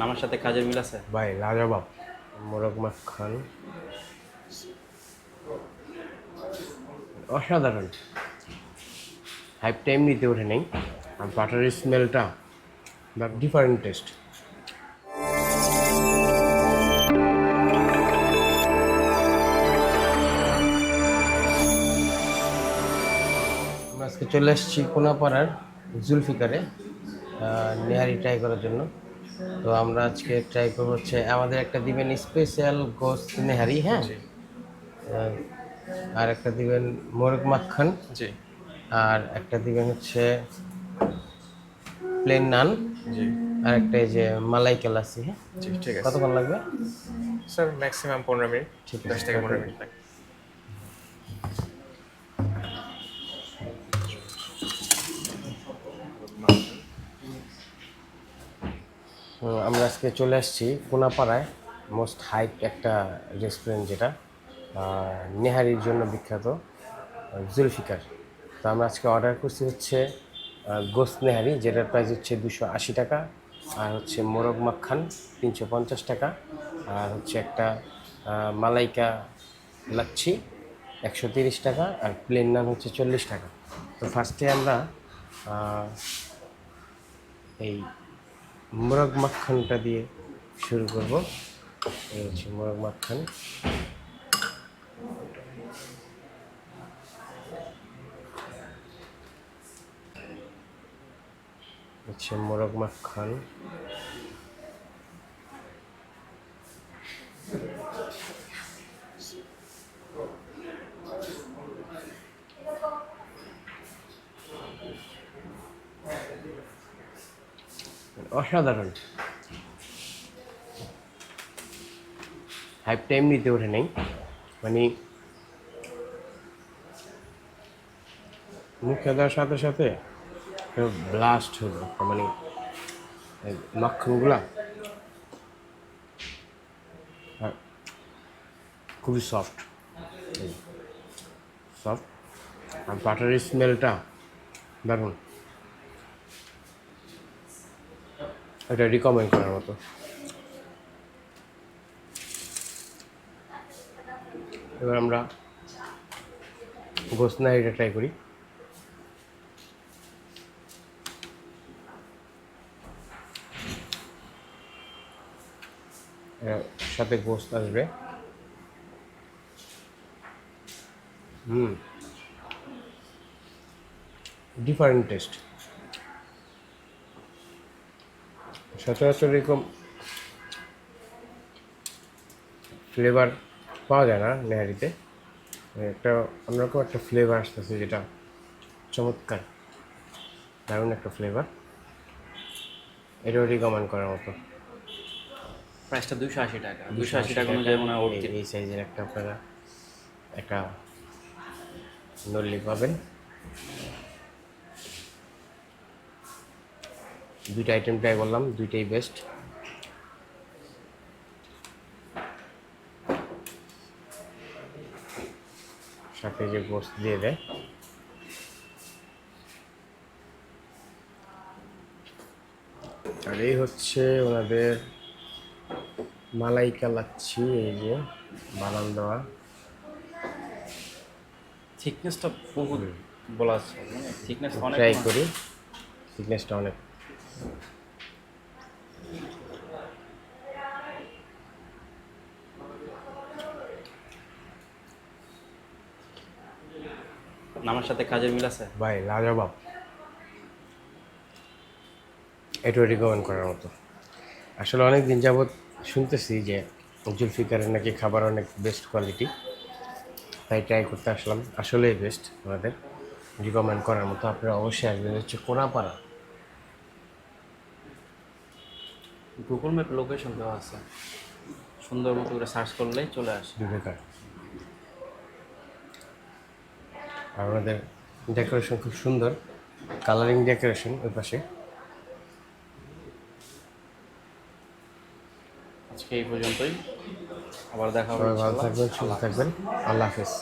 নামের সাথে কাজের মিল আছে? ভাই লাজবাব মোরগ মাখন অসাধারণ। হাইপটা এমনিতে ওঠে নেই, আর বাটারের স্মেলটা ডিফারেন্ট টেস্ট আজকে চলে এসেছি কোনাপাড়ার জুলফিকারে নেহারি ট্রাই করার জন্য। তো আমরা আজকে ট্রাই করব হচ্ছে আমাদের একটা দিবেন স্পেশাল গোস্ত নেহারি হ্যাঁ? আর একটা দিবেন মোরগ মাখন। জি। আর একটা দিবেন হচ্ছে প্লেন নান জি। আর একটা এই যে মালাই কালাসি হ্যাঁ? ঠিক আছে। কতক্ষণ লাগবে? স্যার ম্যাক্সিমাম পনেরো মিনিট ঠিক দশ থেকে পনেরো মিনিট লাগে হুম, আমরা আজকে চলে আসছি কোনাপাড়ায় মোস্ট হাইপ একটা রেস্টুরেন্ট যেটা নেহারির জন্য বিখ্যাত জুলফিকার। তো আমরা আজকে অর্ডার করছি হচ্ছে গোস্ত নেহারি যেটার প্রাইস হচ্ছে দুশো আশি টাকা আর হচ্ছে মোরগ মাখান তিনশো পঞ্চাশ টাকা আর হচ্ছে একটা মালাইকা লাচ্ছি একশো তিরিশ টাকা আর প্লেন নান হচ্ছে চল্লিশ টাকা। তো ফার্স্টে আমরা এই মোরগ মাখনটা দিয়ে শুরু করব। এই হচ্ছে মোরগ মাখন। হচ্ছে মোরগ মাখন। অসাধারণ। হাইপ টাইম নিতে ওঠে নেই। মানে মুখে দেওয়ার সাথে সাথে ব্লাস্ট হলো। মানে মাখনগুলা খুবই সফট সফট আর বাটারের স্মেলটা দারুণ। এটা রিকমেন্ড করার মতো। এবার আমরা গোসনারিটা ট্রাই করি। সাথে গোস্ত আসবে। হুম। ডিফারেন্ট টেস্ট সচরাচর এরকম ফ্লেভার পাওয়া যায় না নেহারিতে। একটা অন্যরকম একটা ফ্লেভার আসতেছে যেটা চমৎকার দারুণ একটা ফ্লেভার এটাও রিকমেন্ড করার মতো। প্রাইসটা দুশো আশি টাকা। দুশো আশি টাকা। অনুযায়ী মনে হয় এই- এই সাইজের একটা আপনারা একটা নল্লি পাবেন। দুইটা আইটেম ট্রাই করলাম দুইটাই বেস্ট সাথে যে গোস্ত দিয়ে দেয়। আর এই হচ্ছে ওনাদের মালাইকা লাচ্ছি এই যে বানান দেওয়া। থিকনেসটা বহুত বলা আছে। মানে থিকনেস অনেক ট্রাই করি। থিকনেসটা অনেক নামের সাথে কাজের মিল আছে? ভাই লাজবাব এটাও রিকমেন্ড করার মতো। আসলে অনেক দিন যাবৎ শুনতেছি যে জুলফিকারের নাকি খাবার অনেক বেস্ট কোয়ালিটি তাই ট্রাই করতে আসলাম। আসলেই বেস্ট আমাদের। রিকমেন্ড করার মতো আপনারা অবশ্যই আসবেন। হচ্ছে কোনাপাড়া। গুগল ম্যাপ লোকেশন দেওয়া আছে। সুন্দর মতো করে সার্চ করলেই চলে আসে। বিবেকার। আর ওনাদের ডেকোরেশন খুব সুন্দর কালারিং ডেকোরেশন ওই পাশে। আজকে এই পর্যন্তই। আবার দেখা হবে ভালো থাকবেন সুস্থ থাকবেন। আল্লাহ হাফেজ।